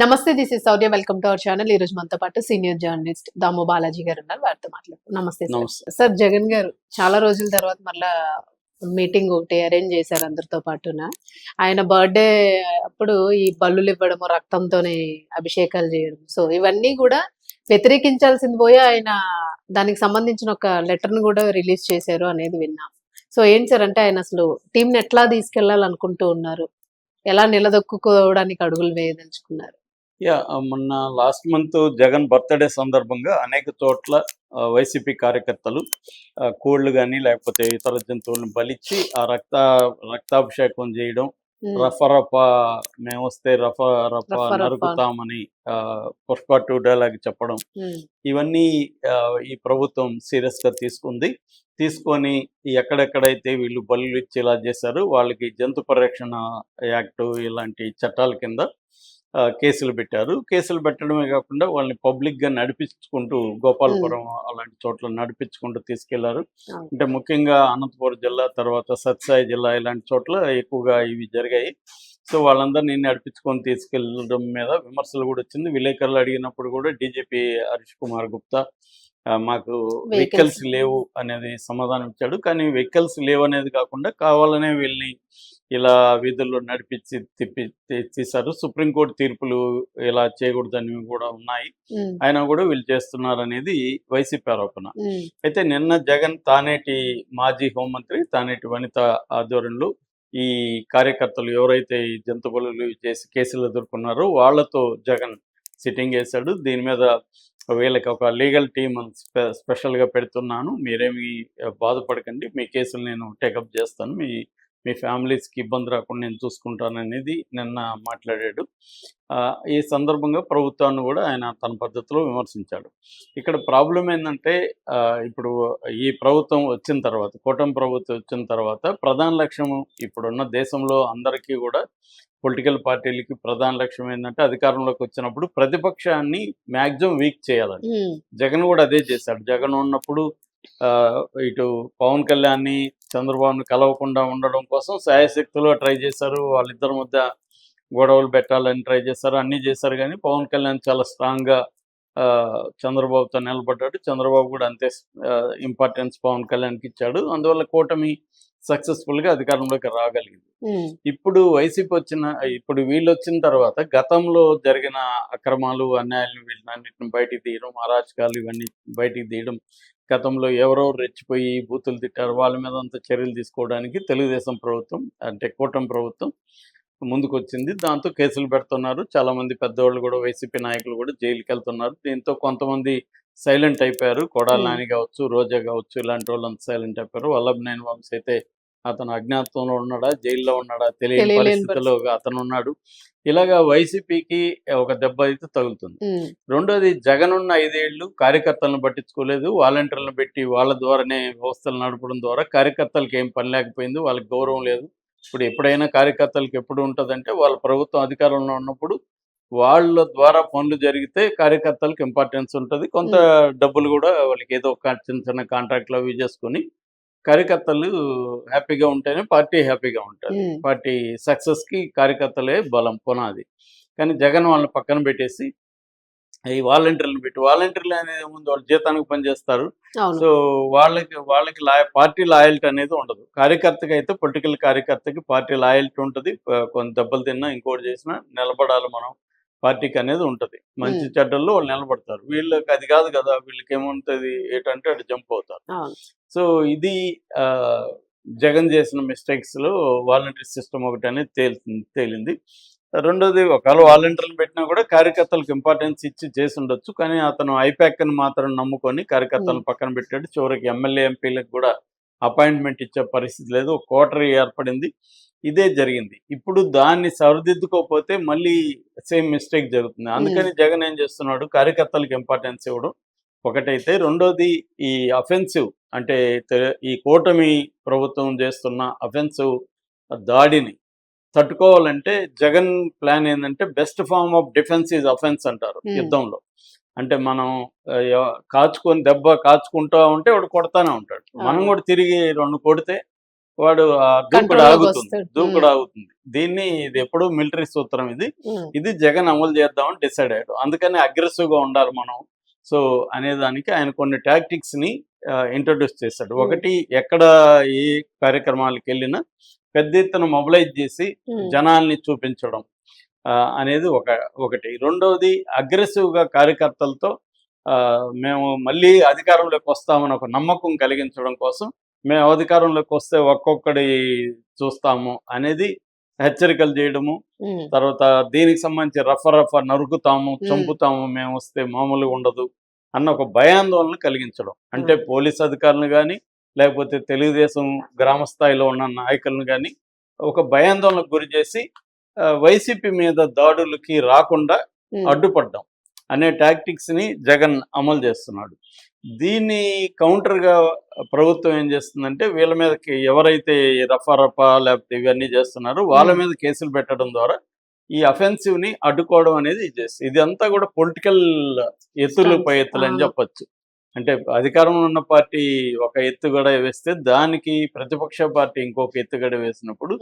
నమస్తే this is Sourya welcome to our channel ఈ రోజు మనతో పాటు సీనియర్ జర్నలిస్ట్ దాము బాలాజీ గారు ఉన్నారు. వారితో మాట్లాడుతాం నమస్తే సార్ జగన్ గారు చాలా రోజుల తర్వాత మళ్ళా మీటింగ్ ఒకటి అరేంజ్ చేశారు అందరితో పాటున. ఆయన బర్త్డే అప్పుడు ఈ బల్లులు ఇవ్వడము రక్తంతోనే అభిషేకాలు చేయడం. సో ఇవన్నీ కూడా వ్యతిరేకించాల్సింది పోయి ఆయన దానికి సంబంధించిన ఒక లెటర్ను కూడా రిలీజ్ చేశారు అనేది విన్నాం. సో ఏంటి సార్ అంటే ఆయన అసలు టీం ని ఎట్లా తీసుకెళ్ళాలనుకుంటూ ఉన్నారు? ఎలా నిలదొక్కుకోవడానికి అడుగులు వేయదలుచుకున్నారు? యా మొన్న లాస్ట్ మంత్ జగన్ బర్త్డే సందర్భంగా అనేక చోట్ల వైసీపీ కార్యకర్తలు ఆ, కోళ్ళు కానీ లేకపోతే ఇతర జంతువులను బలిచ్చి ఆ రక్త రక్తాభిషేకం చేయడం ఉమ్, రఫ రఫ మేము వస్తే రఫ రఫ. నరుకుతామని ఆ, పుష్ప టూ డైలాగ్ చెప్పడం ఇవన్నీ ఈ ప్రభుత్వం సీరియస్గా తీసుకుంది. తీసుకొని ఎక్కడెక్కడైతే వీళ్ళు బలులు ఇచ్చి ఇలా చేశారు వాళ్ళకి జంతు పరిరక్షణ యాక్ట్ ఇలాంటి చట్టాల కింద కేసులు పెట్టారు. కేసులు పెట్టడమే కాకుండా వాళ్ళని పబ్లిక్గా నడిపించుకుంటూ గోపాలపురం అలాంటి చోట్ల నడిపించుకుంటూ తీసుకెళ్ళారు. అంటే ముఖ్యంగా అనంతపురం జిల్లా తర్వాత సత్సాయి జిల్లా ఇలాంటి చోట్ల ఎక్కువగా ఇవి జరిగాయి. సో వాళ్ళందరినీ నడిపించుకొని తీసుకెళ్ళడం మీద విమర్శలు కూడా వచ్చింది. విలేకరులు అడిగినప్పుడు కూడా డీజీపీ హరీష్ కుమార్ గుప్తా మాకు. వెహికల్స్ లేవు అనేది సమాధానం ఇచ్చాడు. కానీ వెహికల్స్ లేవు అనేది కాకుండా కావాలనే వీళ్ళని ఇలా వీధుల్లో నడిపించి తిప్పి తీశారు సుప్రీంకోర్టు తీర్పులు ఇలా చేయకూడదని కూడా ఉన్నాయి. అయినా కూడా వీళ్ళు చేస్తున్నారు అనేది వైసీపీ ఆరోపణ. అయితే నిన్న జగన్ తానేటి మాజీ హోంమంత్రి తానేటి వనిత ఆధ్వర్యంలో ఈ కార్యకర్తలు ఎవరైతే ఈ జంతు బలులు చేసి కేసులు ఎదుర్కొన్నారో వాళ్ళతో జగన్ సిట్టింగ్ వేశాడు దీని మీద వీళ్ళకి ఒక లీగల్ టీమ్ స్పెషల్గా పెడుతున్నాను. మీరేమి బాధపడకండి. మీ కేసులు నేను టేకప్ చేస్తాను. మీ మీ ఫ్యామిలీస్కి ఇబ్బంది రాకుండా నేను చూసుకుంటాను అనేది నిన్న మాట్లాడాడు. ఆ, ఈ సందర్భంగా ప్రభుత్వాన్ని కూడా ఆయన తన పద్ధతిలో విమర్శించాడు. ఇక్కడ ప్రాబ్లం ఏంటంటే ఇప్పుడు ఈ ప్రభుత్వం వచ్చిన తర్వాత కూటమి ప్రభుత్వం వచ్చిన తర్వాత ప్రధాన లక్ష్యం ఇప్పుడున్న దేశంలో అందరికీ కూడా పొలిటికల్ పార్టీలకి ప్రధాన లక్ష్యం ఏంటంటే అధికారంలోకి వచ్చినప్పుడు ప్రతిపక్షాన్ని మ్యాక్సిమం వీక్ చేయాలని. జగన్ కూడా అదే చేశాడు. జగన్ ఉన్నప్పుడు ఇటు పవన్ కళ్యాణ్ని చంద్రబాబును కలవకుండా ఉండడం కోసం శాయశక్తిలో ట్రై చేశారు. వాళ్ళిద్దరి మధ్య గొడవలు పెట్టాలని ట్రై చేశారు. అన్నీ చేశారు కానీ పవన్ కళ్యాణ్ చాలా స్ట్రాంగ్గా చంద్రబాబుతో నిలబడ్డాడు. చంద్రబాబు కూడా అంతే ఇంపార్టెన్స్ పవన్ కళ్యాణ్కి ఇచ్చాడు. అందువల్ల కూటమి సక్సెస్ఫుల్గా అధికారంలోకి రాగలిగింది. ఇప్పుడు వైసీపీ వచ్చిన ఇప్పుడు వీళ్ళు వచ్చిన తర్వాత గతంలో జరిగిన అక్రమాలు అన్యాయాలు వీళ్ళన్నింటిని బయటికి తీయడం అరాచకాలు ఇవన్నీ బయటికి తీయడం గతంలో ఎవరో రెచ్చిపోయి బూతులు తిట్టారు వాళ్ళ మీద అంత చర్యలు తీసుకోవడానికి తెలుగుదేశం ప్రభుత్వం అంటే కూటమి ప్రభుత్వం ముందుకు వచ్చింది దాంతో కేసులు పెడుతున్నారు. చాలా మంది పెద్దవాళ్ళు కూడా వైసీపీ నాయకులు కూడా జైలుకి వెళ్తున్నారు దీంతో కొంతమంది సైలెంట్ అయిపోయారు. కొడాలి. నాని కావచ్చు రోజా కావచ్చు ఇలాంటి వాళ్ళంతా సైలెంట్ అయిపోయారు. వల్లభనేని వంశీ అయితే అతను అజ్ఞాతంలో ఉన్నాడా జైల్లో ఉన్నాడా తెలియని తెలియలేని పరిస్థితిలో అతను ఉన్నాడు ఇలాగా వైసీపీకి ఒక దెబ్బ అయితే తగులుతుంది. రెండోది జగన్ ఉన్న ఐదేళ్ళు కార్యకర్తలను పట్టించుకోలేదు. వాలంటీర్లను పెట్టి వాళ్ళ ద్వారానే వ్యవస్థలు నడపడం ద్వారా కార్యకర్తలకు ఏం పని లేకపోయింది. వాళ్ళకి గౌరవం లేదు. ఇప్పుడు ఎప్పుడైనా కార్యకర్తలకు ఎప్పుడు ఉంటుందంటే వాళ్ళ ప్రభుత్వం అధికారంలో ఉన్నప్పుడు వాళ్ళ ద్వారా పనులు జరిగితే కార్యకర్తలకు ఇంపార్టెన్స్ ఉంటుంది. కొంత డబ్బులు కూడా వాళ్ళకి ఏదో ఒక చిన్న చిన్న కాంట్రాక్ట్లు అవి చేసుకుని కార్యకర్తలు హ్యాపీగా ఉంటేనే పార్టీ హ్యాపీగా ఉంటుంది. పార్టీ సక్సెస్కి కార్యకర్తలే బలం పునాది. కానీ జగన్ వాళ్ళని పక్కన పెట్టేసి ఈ వాలంటీర్లను పెట్టి వాలంటీర్లు అనేది ముందు వాళ్ళు జీతానికి పనిచేస్తారు. సో వాళ్ళకి వాళ్ళకి లాయ పార్టీ లాయల్టీ అనేది ఉండదు. కార్యకర్తకి అయితే పొలిటికల్ కార్యకర్తకి పార్టీ లాయల్టీ ఉంటుంది. కొంత దెబ్బలు తిన్నా ఇంకోటి చేసినా నిలబడాలి మనం. పార్టీకి అనేది ఉంటుంది. మంచి. చెడ్డల్లో వాళ్ళు నిలబడతారు. వీళ్ళకి అది కాదు కదా వీళ్ళకి ఏముంటుంది ఏంటంటే అటు జంప్ అవుతారు. సో ఇది ఆ, జగన్ చేసిన మిస్టేక్స్లో వాలంటీర్ సిస్టమ్ ఒకటి అనేది తేలింది. రెండోది ఒకవేళ వాలంటీర్లు పెట్టినా కూడా కార్యకర్తలకు ఇంపార్టెన్స్ ఇచ్చి చేసి ఉండొచ్చు. కానీ అతను ఐపాక్ని మాత్రం నమ్ముకొని కార్యకర్తలను పక్కన పెట్టాడు. చివరికి ఎమ్మెల్యే ఎంపీలకు కూడా అపాయింట్మెంట్ ఇచ్చే పరిస్థితి లేదు. ఒక కోటరీ ఏర్పడింది. ఇదే జరిగింది. ఇప్పుడు దాన్ని సరిదిద్దుకోకపోతే మళ్ళీ సేమ్ మిస్టేక్ జరుగుతుంది. అందుకని జగన్ ఏం చేస్తున్నాడు? కార్యకర్తలకు ఇంపార్టెన్స్ ఇవ్వడం ఒకటైతే. రెండోది ఈ అఫెన్సివ్ అంటే ఈ కూటమి ప్రభుత్వం చేస్తున్న అఫెన్సివ్ దాడిని తట్టుకోవాలంటే జగన్ ప్లాన్ ఏంటంటే best form of defence is offence అంటారు Hmm. యుద్ధంలో. అంటే మనం కాచుకొని దెబ్బ కాచుకుంటా ఉంటే వాడు కొడతానే ఉంటాడు. మనం. కూడా తిరిగి రెండు కొడితే వాడు దూకుడు ఆగుతుంది. దూకుడు ఆగుతుంది. దీన్ని ఇది ఎప్పుడు మిలిటరీ సూత్రం ఇది. ఉమ్, ఇది జగన్ అమలు చేద్దామని డిసైడ్ అయ్యాడు. అందుకని అగ్రెసివ్గా ఉండాలి మనం. సో అనేదానికి ఆయన కొన్ని టాక్టిక్స్ని ఇంట్రడ్యూస్ చేశాడు. Hmm. ఒకటి ఎక్కడ ఏ కార్యక్రమాలకు వెళ్ళినా పెద్ద ఎత్తున మొబిలైజ్ చేసి జనాల్ని చూపించడం అనేది ఒక ఒకటి. రెండవది అగ్రెసివ్గా కార్యకర్తలతో మేము మళ్ళీ అధికారంలోకి వస్తామని ఒక నమ్మకం కలిగించడం కోసం మేము అధికారంలోకి వస్తే ఒక్కొక్కడి చూస్తాము అనేది హెచ్చరికలు చేయడము. తర్వాత దీనికి సంబంధించి రఫ రఫ నరుకుతాము. చంపుతాము మేము వస్తే మామూలుగా ఉండదు అన్న ఒక భయాందోళన కలిగించడం. అంటే పోలీస్ అధికారులను కానీ లేకపోతే తెలుగుదేశం గ్రామ స్థాయిలో ఉన్న నాయకులను కానీ ఒక భయాందోళనకు గురి చేసి వైసీపీ మీద దాడులకి రాకుండా అడ్డుపడ్డం అనే టాక్టిక్స్ని జగన్ అమలు చేస్తున్నాడు దీన్ని కౌంటర్గా ప్రభుత్వం ఏం చేస్తుందంటే వీళ్ళ మీదకి ఎవరైతే రఫా రఫా లేకపోతే ఇవన్నీ చేస్తున్నారో వాళ్ళ. మీద కేసులు పెట్టడం ద్వారా ఈ అఫెన్సివ్ని అడ్డుకోవడం అనేది ఇది చేస్తుంది ఇది అంతా కూడా పొలిటికల్ ఎత్తులు. పై ఎత్తులు అని. చెప్పొచ్చు అంటే అధికారంలో ఉన్న పార్టీ ఒక ఎత్తుగడ వేస్తే దానికి ప్రతిపక్ష పార్టీ ఇంకొక ఎత్తుగడ వేసినప్పుడు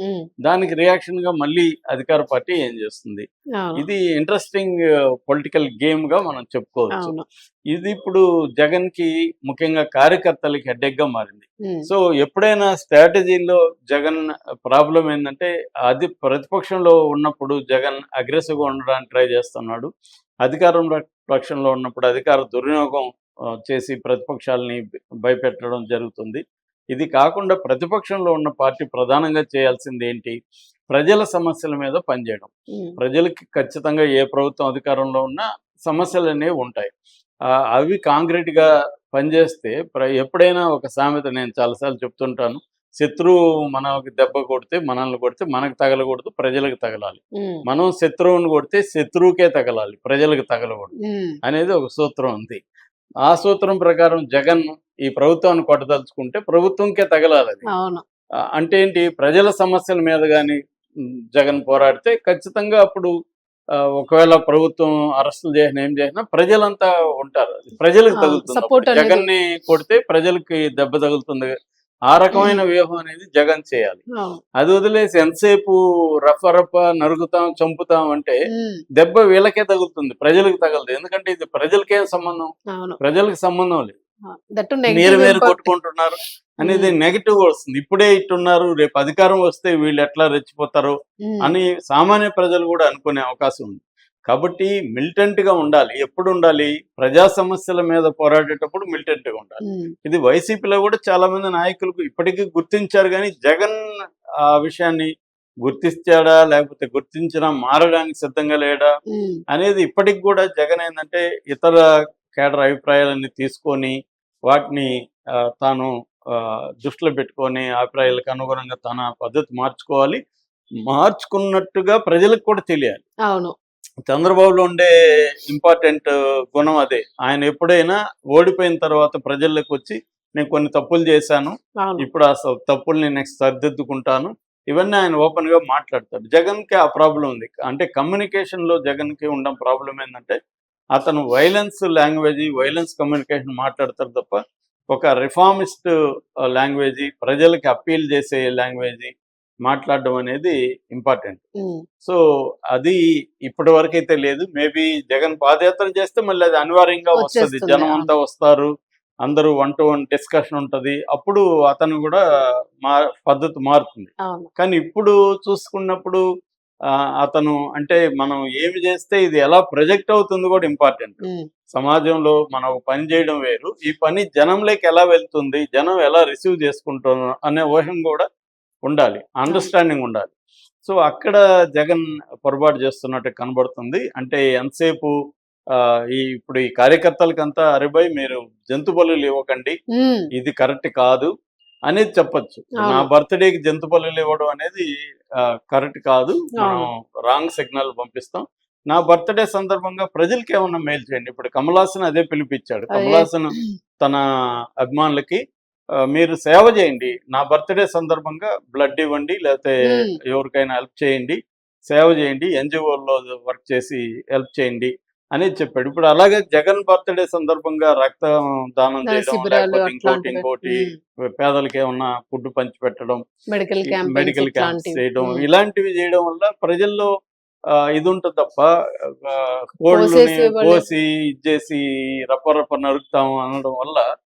దానికి రియాక్షన్గా మళ్ళీ అధికార పార్టీ ఏం చేస్తుంది? ఇది ఇంట్రెస్టింగ్ పొలిటికల్ గేమ్గా మనం చెప్పుకోవచ్చు. ఇది ఇప్పుడు జగన్కి ముఖ్యంగా కార్యకర్తలకి హెడ్డెక్గా మారింది. సో ఎప్పుడైనా స్ట్రాటజీలో జగన్ ప్రాబ్లం ఏంటంటే అది ప్రతిపక్షంలో ఉన్నప్పుడు జగన్ అగ్రెసివ్గా ఉండడానికి ట్రై చేస్తున్నాడు. అధికారం పక్షంలో ఉన్నప్పుడు అధికార దుర్వినియోగం చేసి ప్రతిపక్షాలని భయపెట్టడం జరుగుతుంది. ఇది కాకుండా ప్రతిపక్షంలో ఉన్న పార్టీ ప్రధానంగా చేయాల్సింది ఏంటి? ప్రజల సమస్యల మీద పనిచేయడం. ప్రజలకి ఖచ్చితంగా ఏ ప్రభుత్వం అధికారంలో ఉన్నా సమస్యలు అనేవి ఉంటాయి. అవి కాంక్రీట్గా పనిచేస్తే ప్ర ఎప్పుడైనా ఒక సామెత నేను చాలాసార్లు చెప్తుంటాను. శత్రువు మనకి దెబ్బ కొడితే మనల్ని కొడితే మనకు తగలకూడదు ప్రజలకు తగలాలి. మనం శత్రువుని కొడితే శత్రువుకే తగలాలి ప్రజలకు తగలకూడదు అనేది ఒక సూత్రం ఉంది. ఆ సూత్రం ప్రకారం జగన్ ఈ ప్రభుత్వాన్ని కొట్టదలుచుకుంటే ప్రభుత్వంకే తగలాలి అది. అంటే ఏంటి? ప్రజల సమస్యల మీద కానీ జగన్ పోరాడితే ఖచ్చితంగా అప్పుడు ఒకవేళ ప్రభుత్వం అరెస్టులు చేసిన ఏం చేసినా ప్రజలంతా ఉంటారు. ప్రజలకు తగులుతుంది. జగన్ని కొడితే ప్రజలకి దెబ్బ తగులుతుంది. ఆ రకమైన వ్యూహం అనేది జగన్ చేయాలి. అది వదిలేసి ఎంతసేపు రఫ రఫ నరుకుతాం చంపుతాం అంటే దెబ్బ వీళ్ళకే తగులుతుంది ప్రజలకు తగలదు. ఎందుకంటే ఇది ప్రజలకేం సంబంధం. ప్రజలకు సంబంధం లేదు. మీరు మీరు కొట్టుకుంటున్నారు అనేది నెగిటివ్ వస్తుంది. ఇప్పుడే ఇట్టున్నారు రేపు అధికారం వస్తే వీళ్ళు ఎట్లా రెచ్చిపోతారు అని సామాన్య ప్రజలు కూడా అనుకునే అవకాశం ఉంది. కాబట్టి మిలిటెంట్గా ఉండాలి. ఎప్పుడు ఉండాలి? ప్రజా సమస్యల మీద పోరాడేటప్పుడు మిలిటెంట్గా ఉండాలి. ఇది వైసీపీలో కూడా చాలా మంది నాయకులకు ఇప్పటికీ గుర్తించారు కానీ జగన్ ఆ విషయాన్ని గుర్తించాడా లేకపోతే గుర్తించినా మారడానికి సిద్ధంగా లేడా? అనేది ఇప్పటికి కూడా జగన్ ఏంటంటే ఇతర కేడర్ అభిప్రాయాలన్నీ తీసుకొని వాటిని తాను దృష్టిలో పెట్టుకొని అభిప్రాయాలకు అనుగుణంగా తన పద్ధతి మార్చుకోవాలి. మార్చుకున్నట్టుగా ప్రజలకు కూడా తెలియాలి. అవును. చంద్రబాబులో ఉండే ఇంపార్టెంట్ గుణం అదే. ఆయన ఎప్పుడైనా ఓడిపోయిన తర్వాత ప్రజల్లోకి వచ్చి నేను కొన్ని తప్పులు చేశాను ఇప్పుడు ఆ తప్పుల్ని నెక్స్ట్ సరిదిద్దుకుంటాను. ఇవన్నీ ఆయన ఓపెన్గా మాట్లాడతాడు. జగన్కి ఆ ప్రాబ్లం ఉంది. అంటే కమ్యూనికేషన్లో జగన్కి ఉండడం ప్రాబ్లం ఏంటంటే అతను వైలెన్స్ లాంగ్వేజ్ వైలెన్స్ కమ్యూనికేషన్ మాట్లాడతారు తప్ప ఒక రిఫార్మిస్ట్ లాంగ్వేజ్ ప్రజలకి అప్పీల్ చేసే లాంగ్వేజ్ మాట్లాడడం అనేది ఇంపార్టెంట్. సో అది ఇప్పటి వరకు అయితే లేదు. మేబీ జగన్ పాదయాత్ర చేస్తే మళ్ళీ అది అనివార్యంగా వస్తుంది. జనం అంతా వస్తారు. అందరూ వన్ టు వన్ డిస్కషన్ ఉంటది. అప్పుడు అతను కూడా మా పద్ధతి మారుతుంది. కానీ ఇప్పుడు చూసుకున్నప్పుడు అతను అంటే మనం ఏమి చేస్తే ఇది ఎలా ప్రొజెక్ట్ అవుతుంది కూడా ఇంపార్టెంట్. సమాజంలో మనం పని చేయడం వేరు. ఈ పని జనంలోకి ఎలా వెళ్తుంది? జనం ఎలా రిసీవ్ చేసుకుంటున్నారు అనే ఊహం కూడా ఉండాలి అండర్స్టాండింగ్ ఉండాలి. సో అక్కడ జగన్ పొరపాటు చేస్తున్నట్టు కనబడుతుంది. అంటే ఎంతసేపు ఈ ఇప్పుడు ఈ కార్యకర్తలకంతా అరేబాయ్ మీరు జంతు బలులు ఇవ్వకండి. ఇది కరెక్ట్ కాదు అనేది చెప్పొచ్చు. నా బర్త్డేకి జంతు బలులు ఇవ్వడం అనేది కరెక్ట్ కాదు. మనం రాంగ్ సిగ్నల్ పంపిస్తాం. నా బర్త్డే సందర్భంగా ప్రజలకి ఏమన్నా మేలు చేయండి. ఇప్పుడు కమలాసన్ అదే పిలిపించాడు. కమలాసన్ తన అభిమానులకి మీరు సేవ చేయండి. నా బర్త్డే సందర్భంగా బ్లడ్ ఇవ్వండి లేకపోతే ఎవరికైనా హెల్ప్ చేయండి. సేవ చేయండి ఎన్జిఓల్లో వర్క్ చేసి హెల్ప్ చేయండి అనేది చెప్పాడు. ఇప్పుడు అలాగే జగన్ బర్త్డే సందర్భంగా రక్త దానం చేయడం లేకపోతే ఇంకోటి ఇంకోటి పేదలకి ఏమన్నా ఫుడ్ పంచి పెట్టడం మెడికల్ క్యాంప్ క్యాంప్స్ చేయడం. ఇలాంటివి చేయడం వల్ల ప్రజల్లో ఇది ఉంటుంది తప్ప కోళ్ళని కోసి ఇచ్చేసి రప్ప రప్ప నరుకుతాం అనడం వల్ల